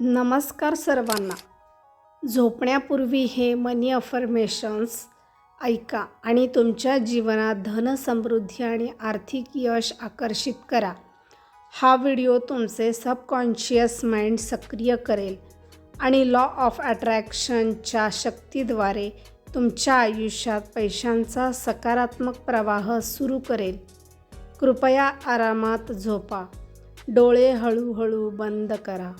नमस्कार सर्वांना. झोपण्यापूर्वी हे मनी अफर्मेशन्स ऐका आणि तुमच्या जीवनात धन समृद्धी आणि आर्थिक यश आकर्षित करा. हा व्हिडिओ तुमचे सबकॉन्शियस माइंड सक्रिय करेल आणि लॉ ऑफ अट्रॅक्शनच्या शक्तीद्वारे तुमच्या आयुष्यात पैशांचा सकारात्मक प्रवाह सुरू करेल. कृपया आरामात झोपा. डोळे हळूहळू बंद करा.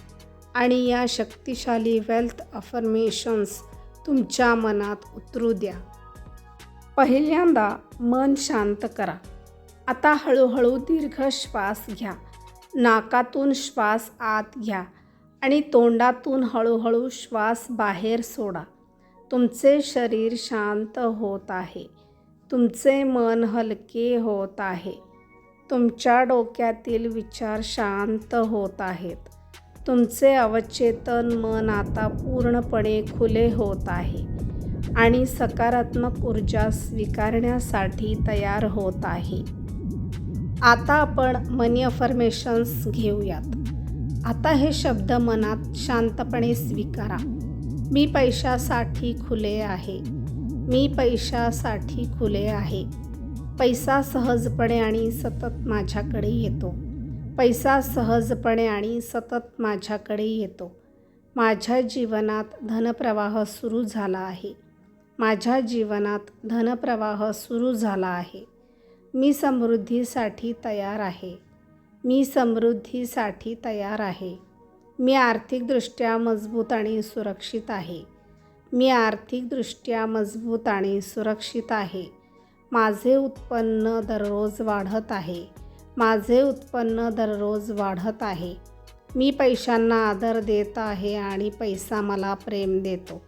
आणि या शक्तिशाली वेल्थ अफर्मेशन्स तुमच्या मनात उतरू द्या. पहिल्यांदा मन शांत करा. आता हळूहळू दीर्घ श्वास घ्या. नाकातून श्वास आत घ्या आणि तोंडातून हळूहळू श्वास बाहेर सोडा. तुमचे शरीर शांत होत आहे. तुमचे मन हलके होत आहे. तुमच्या डोक्यातील विचार शांत होत आहेत. तुमचे अवचेतन मन आता पूर्णपणे खुले होत आहे आणि सकारात्मक ऊर्जा स्वीकारण्यासाठी तयार होत आहे. आता आपण मनी अफर्मेशन्स घेऊयात. आता हे शब्द मनात शांतपणे स्वीकारा. मी पैशासाठी खुले आहे. मी पैशासाठी खुले आहे. पैसा सहजपणे आणि सतत माझ्याकडे येतो. पैसा सहजपणे आणि सतत माझ्याकडे येतो. माझ्या जीवनात धनप्रवाह सुरू झाला आहे. माझ्या जीवनात धनप्रवाह सुरू झाला आहे. मी समृद्धीसाठी तयार आहे. मी समृद्धीसाठी तयार आहे. मी आर्थिकदृष्ट्या मजबूत आणि सुरक्षित आहे. मी आर्थिकदृष्ट्या मजबूत आणि सुरक्षित आहे. माझे उत्पन्न दररोज वाढत आहे. माझे उत्पन्न दररोज वाढत आहे. मी पैशांना आदर देत आहे आणि पैसा मला प्रेम देतो.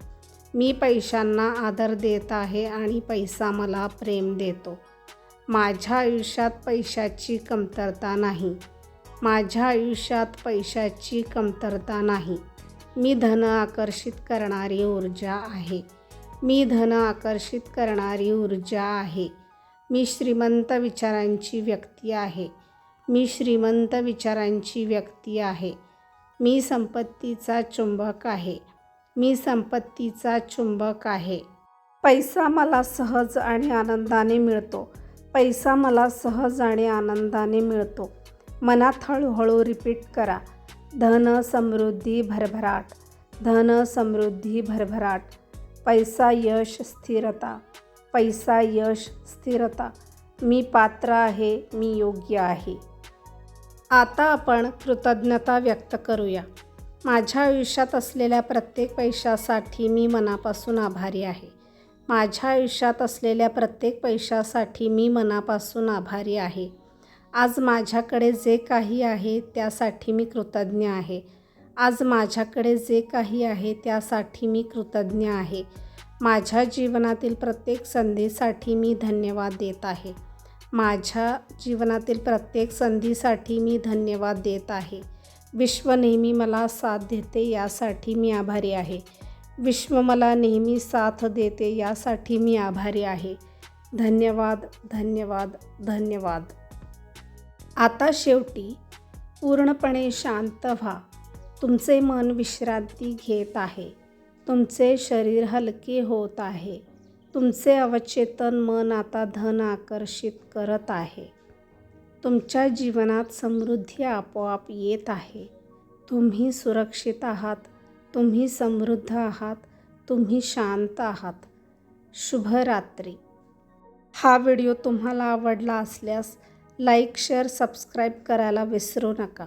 मी पैशांना आदर देत आहे आणि पैसा मला प्रेम देतो. माझ्या आयुष्यात पैशाची कमतरता नाही. माझ्या आयुष्यात पैशाची कमतरता नाही. मी धन आकर्षित करणारी ऊर्जा आहे. मी धन आकर्षित करणारी ऊर्जा आहे. मी श्रीमंत विचारांची व्यक्ती आहे. मी श्रीमंत विचारांची व्यक्ती आहे. मी संपत्तीचा चुंबक आहे. मी संपत्तीचा चुंबक आहे. पैसा मला सहज आणि आनंदाने मिळतो. पैसा मला सहज आणि आनंदाने मिळतो. मनात हळूहळू रिपीट करा. धन समृद्धी भरभराट. धन समृद्धी भरभराट. पैसा यश स्थिरता. पैसा यश स्थिरता. मी पात्र आहे मी योग्य आहे. आता आपण कृतज्ञता व्यक्त करूया. माझ्या आयुष्यात असलेल्या प्रत्येक पैशासाठी मी मनापासून आभारी आहे. माझ्या आयुष्यात असलेल्या प्रत्येक पैशासाठी मी मनापासून आभारी आहे. आज माझ्याकडे जे काही आहे त्यासाठी मी कृतज्ञ आहे. आज माझ्याकडे जे काही आहे त्यासाठी मी कृतज्ञ आहे. माझ्या जीवनातील प्रत्येक संधीसाठी मी धन्यवाद देत आहे. माझ्या जीवनातील प्रत्येक संधीसाठी मी धन्यवाद देत आहे. विश्व नेहमी मला साथ देते यासाठी मी आभारी आहे. विश्व मला नेहमी साथ देते यासाठी मी आभारी आहे. धन्यवाद धन्यवाद धन्यवाद. आता शेवटी पूर्णपणे शांत व्हा. तुमचे मन विश्रांती घेत आहे. तुमचे शरीर हलके होत आहे. तुमचे अवचेतन मन आता धन आकर्षित करत आहे. तुमच्या जीवनात समृद्धी आपोआप येत आहे. तुम्ही सुरक्षित आहात तुम्ही समृद्ध आहात तुम्ही शांत आहात. शुभरात्री हा व्हिडिओ तुम्हाला आवडला असल्यास लाईक शेअर सबस्क्राईब करायला विसरू नका.